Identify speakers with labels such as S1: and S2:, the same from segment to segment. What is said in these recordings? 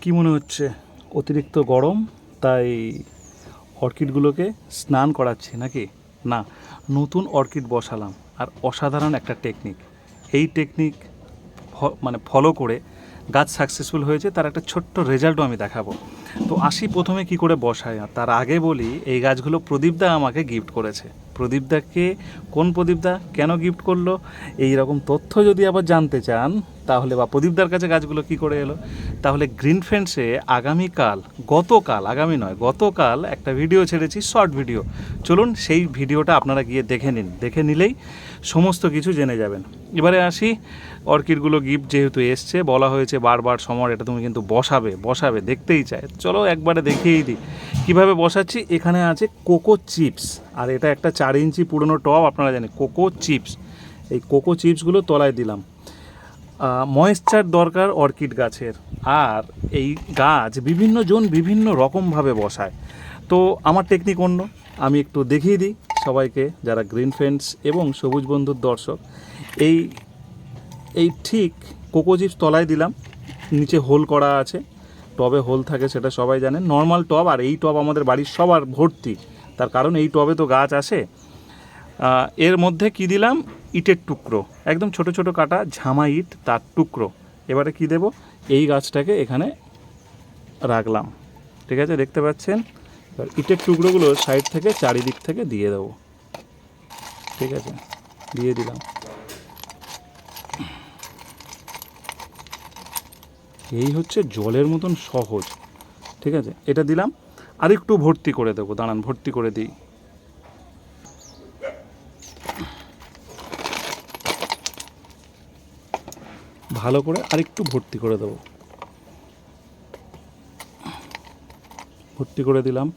S1: কি মনে হচ্ছে? অতিরিক্ত গরম, তাই অর্কিডগুলোকে স্নান করাচ্ছি নাকি? না, নতুন অর্কিড বসালাম। আর অসাধারণ একটা টেকনিক। এই টেকনিক মানে ফলো করে গাছ সাকসেসফুল হয়েছে, তার একটা ছোট্ট রেজাল্টও আমি দেখাবো। তো আসি প্রথমে কি করে আর তার আগে বলি, এই গাছগুলো প্রদীপদা আমাকে গিফট করেছে। প্রদীপদাকে কোন প্রদীপদা কেন গিফট করল? এই রকম তথ্য যদি আবার জানতে চান, তাহলে বা প্রদীপদার কাছে গাছগুলো কি করে এলো? তাহলে গ্রিন ফ্রেন্ডসে আগামীকাল, গতকাল, আগামী নয়, গতকাল একটা ভিডিও ছেড়েছি শর্ট ভিডিও চলুন সেই ভিডিওটা আপনারা গিয়ে দেখে নিন। দেখে নিলেই সমস্ত কিছু জেনে যাবেন। এবারে আসি অর্কিডগুলো গিফট যেহেতু এসছে, বলা হয়েছে বারবার সমর, এটা তুমি কিন্তু বসাবে বসাবে, দেখতেই চায়। চলো একবারে দেখিয়েই দিই। কীভাবে বসাচ্ছি? এখানে আছে কোকো চিপস আর এটা একটা চার ইঞ্চি পুরনো টব, আপনারা জানেন, কোকো চিপস। এই কোকো চিপসগুলো তলায় দিলাম। ময়েশ্চার দরকার অর্কিড গাছের। আর এই গাছ বিভিন্ন জন বিভিন্ন রকমভাবে বসায়। তো আমার টেকনিক অন্য, আমি একটু দেখিয়ে দিই সবাইকে, যারা গ্রিন ফ্রেন্ডস এবং সবুজ বন্ধুর দর্শক। এই এই ঠিক কোকো চিপস তলায় দিলাম, নিচে হোল করা আছে। টবে হোল থাকে, সেটা সবাই জানেন। নর্মাল টব, আর এই টব আমাদের বাড়ির সবার ভর্তি। তার কারণ এই টবে তো গাছ আসে। এর মধ্যে কি দিলাম? ইটের টুকরো। একদম ছোট ছোট কাটা ঝামা ইট, তার টুকরো। এবারে কি দেব? এই গাছটাকে এখানে রাখলাম। ঠিক আছে, দেখতে পাচ্ছেন? এবার ইটের টুকরোগুলো সাইড থেকে, চারিদিক থেকে দিয়ে দেবো। ঠিক আছে, দিয়ে দিলাম। এই হচ্ছে জলের মতন সহজ। ঠিক আছে, এটা দিলাম। আর একটু ভর্তি করে দেবো, দাঁড়ান, ভর্তি করে দিই। ভালো করে আরেকটু ভর্তি করে দেবো। ভর্তি করে দিলাম।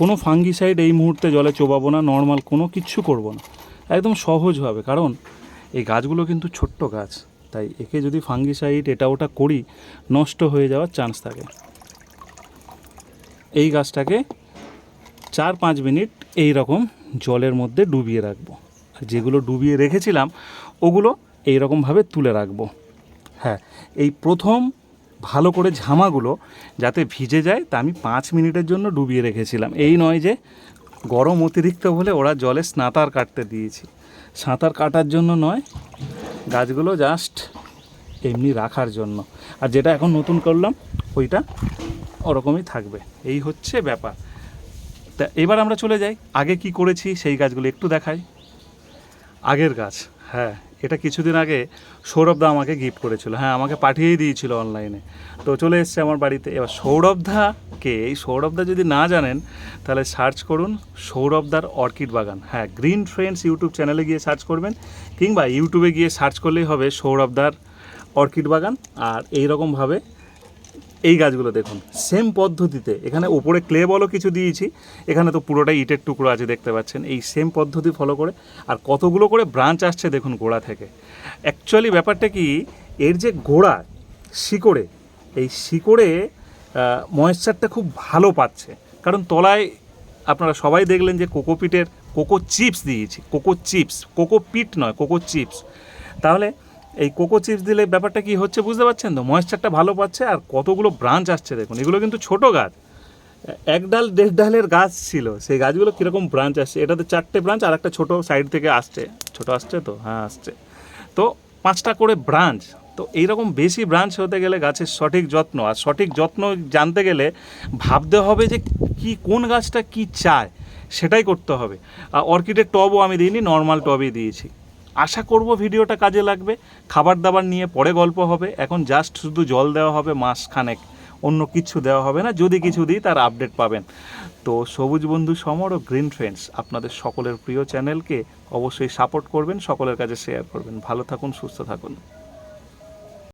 S1: কোনো ফাঙ্গিসাইড এই মুহূর্তে জলে চোবাবো না, নর্মাল কোনো কিচ্ছু করব না। একদম সহজ হবে, কারণ এই গাছগুলো কিন্তু ছোট্ট গাছ, তাই একে যদি ফাঙ্গিসাইড এটা ওটা করি, নষ্ট হয়ে যাওয়ার চান্স থাকে। এই গাছটাকে চার পাঁচ মিনিট এই রকম জলের মধ্যে ডুবিয়ে রাখব। আর যেগুলো ডুবিয়ে রেখেছিলাম, ওগুলো এই রকমভাবে তুলে রাখব। হ্যাঁ এই প্রথম ভালো করে ঝামাগুলো যাতে ভিজে যায়, তা আমি পাঁচ মিনিটের জন্য ডুবিয়ে রেখেছিলাম। এই নয় যে, গরম অতিরিক্ত হলে ওরা জলে সাঁতার কাটতে দিয়েছি। সাঁতার কাটার জন্য নয়, গাছগুলো জাস্ট এমনি রাখার জন্য। আর যেটা এখন নতুন করলাম, ওইটা ওরকমই থাকবে। এই হচ্ছে ব্যাপার। তা এবার আমরা চলে যাই। আগে কি করেছি সেই গাছগুলো একটু দেখাই। আগের গাছ হ্যাঁ এটা কিছুদিন আগে সৌরভদা আমাকে গিফট করেছিল। হ্যাঁ আমাকে পাঠিয়েই দিয়েছিল অনলাইনে তো চলে এসছে আমার বাড়িতে। এবার সৌরভদাকে এই সৌরভদা যদি না জানেন, তাহলে সার্চ করুন সৌরভদার অর্কিড বাগান। হ্যাঁ গ্রিন ফ্রেন্ডস ইউটিউব চ্যানেলে গিয়ে সার্চ করবেন, কিংবা ইউটিউবে গিয়ে সার্চ করলেই হবে সৌরভদার অর্কিড বাগান। আর এই রকমভাবে এই গাছগুলো দেখুন সেম পদ্ধতিতে। এখানে উপরে ক্লে বলো কিছু দিয়েছি, এখানে তো পুরোটাই ইটের টুকরো আছে দেখতে পাচ্ছেন, এই সেম পদ্ধতি ফলো করে। আর কতগুলো করে ব্রাঞ্চ আসছে দেখুন গোড়া থেকে। অ্যাকচুয়ালি ব্যাপারটা কি, এর যে গোড়া শিকড়ে, এই শিকড়ে ময়েশ্চারটা খুব ভালো পাচ্ছে। কারণ তলায় আপনারা সবাই দেখলেন যে কোকোপিটের কোকো চিপস দিয়েছি কোকো চিপস কোকো পিট নয় কোকো চিপস তাহলে এই কোকো চিপস দিলে ব্যাপারটা কি হচ্ছে বুঝতে পারছেন তো? ময়েশ্চারটা ভালো পাচ্ছে আর কতগুলো ব্রাঞ্চ আসছে দেখুন। এগুলো কিন্তু ছোট গাছ। এক ডাল দেড় ডালের গাছ ছিল, সেই গাছগুলো কীরকম ব্রাঞ্চ আসছে? এটাতে চারটে ব্রাঞ্চ আর একটা ছোটো সাইড থেকে আসছে। ছোট আসছে তো? হ্যাঁ আসছে। তো পাঁচটা করে ব্রাঞ্চ। তো এইরকম বেশি ব্রাঞ্চ হতে গেলে গাছের সঠিক যত্ন। আর সঠিক যত্ন জানতে গেলে ভাবতে হবে যে কি, কোন গাছটা কি চায়, সেটাই করতে হবে। আর অর্কিডের টবও আমি দিইনি, নর্মাল টবই দিয়েছি। আশা করব ভিডিওটা কাজে লাগবে। খাবার দাবার নিয়ে পরে গল্প হবে। এখন জাস্ট শুধু জল দেওয়া হবে মাস খানেক অন্য কিছু দেওয়া হবে না। যদি কিছু দিই, তার আপডেট পাবেন। তো সবুজ বন্ধু সমর ও গ্রিন ফ্রেন্ডস আপনাদের সকলের প্রিয় চ্যানেলকে অবশ্যই সাপোর্ট করবেন, সকলের কাছে শেয়ার করবেন। ভালো থাকুন, সুস্থ থাকুন।